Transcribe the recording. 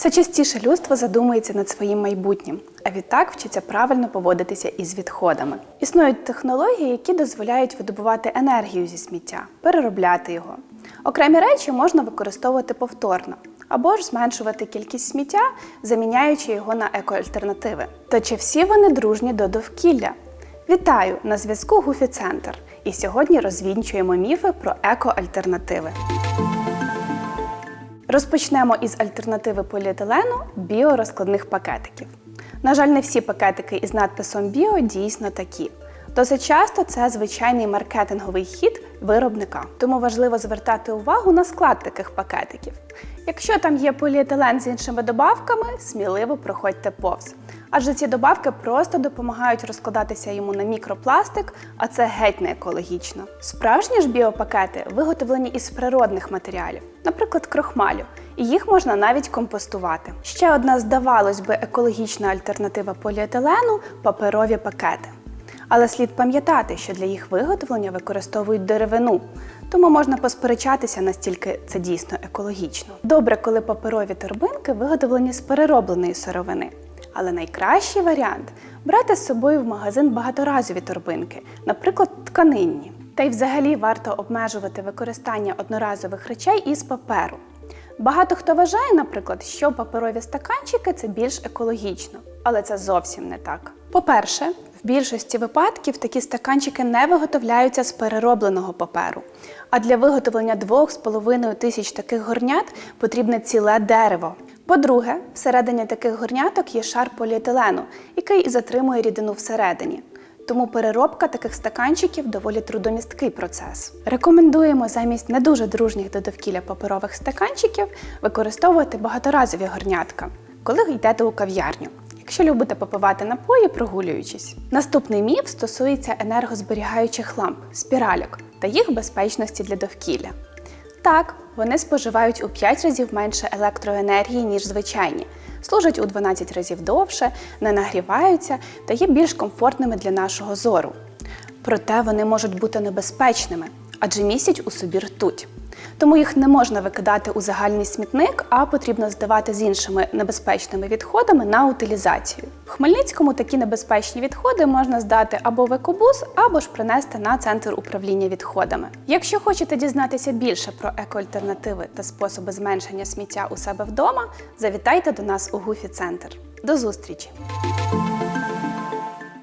Все частіше людство задумується над своїм майбутнім, а відтак вчиться правильно поводитися із відходами. Існують технології, які дозволяють видобувати енергію зі сміття, переробляти його. Окремі речі можна використовувати повторно або ж зменшувати кількість сміття, заміняючи його на екоальтернативи. Та чи всі вони дружні до довкілля? Вітаю! На зв'язку Гуфі Центр. І сьогодні розвінчуємо міфи про екоальтернативи. Розпочнемо із альтернативи поліетилену біорозкладних пакетиків. На жаль, не всі пакетики із надписом Біо дійсно такі. Досить часто це звичайний маркетинговий хід виробника, тому важливо звертати увагу на склад таких пакетиків. Якщо там є поліетилен з іншими добавками, сміливо проходьте повз. Адже ці добавки просто допомагають розкладатися йому на мікропластик, а це геть не екологічно. Справжні ж біопакети виготовлені із природних матеріалів, наприклад, крохмалю, і їх можна навіть компостувати. Ще одна, здавалось би, екологічна альтернатива поліетилену паперові пакети. Але слід пам'ятати, що для їх виготовлення використовують деревину, тому можна посперечатися, настільки це дійсно екологічно. Добре, коли паперові торбинки виготовлені з переробленої сировини. Але найкращий варіант брати з собою в магазин багаторазові торбинки, наприклад, тканинні. Та й взагалі варто обмежувати використання одноразових речей із паперу. Багато хто вважає, наприклад, що паперові стаканчики це більш екологічно, але це зовсім не так. По-перше, в більшості випадків такі стаканчики не виготовляються з переробленого паперу. А для виготовлення 2,5 тисяч таких горнят потрібне ціле дерево. По-друге, всередині таких горняток є шар поліетилену, який затримує рідину всередині. Тому переробка таких стаканчиків доволі трудомісткий процес. Рекомендуємо замість не дуже дружніх до довкілля паперових стаканчиків використовувати багаторазові горнятка, коли йдете у кав'ярню. Якщо любите попивати напої, прогулюючись. Наступний міф стосується енергозберігаючих ламп, спіральок та їх безпечності для довкілля. Так, вони споживають у 5 разів менше електроенергії, ніж звичайні, служать у 12 разів довше, не нагріваються та є більш комфортними для нашого зору. Проте вони можуть бути небезпечними, адже містять у собі ртуть. Тому їх не можна викидати у загальний смітник, а потрібно здавати з іншими небезпечними відходами на утилізацію. В Хмельницькому такі небезпечні відходи можна здати або в екобус, або ж принести на центр управління відходами. Якщо хочете дізнатися більше про екоальтернативи та способи зменшення сміття у себе вдома, завітайте до нас у Гуфі Центр. До зустрічі!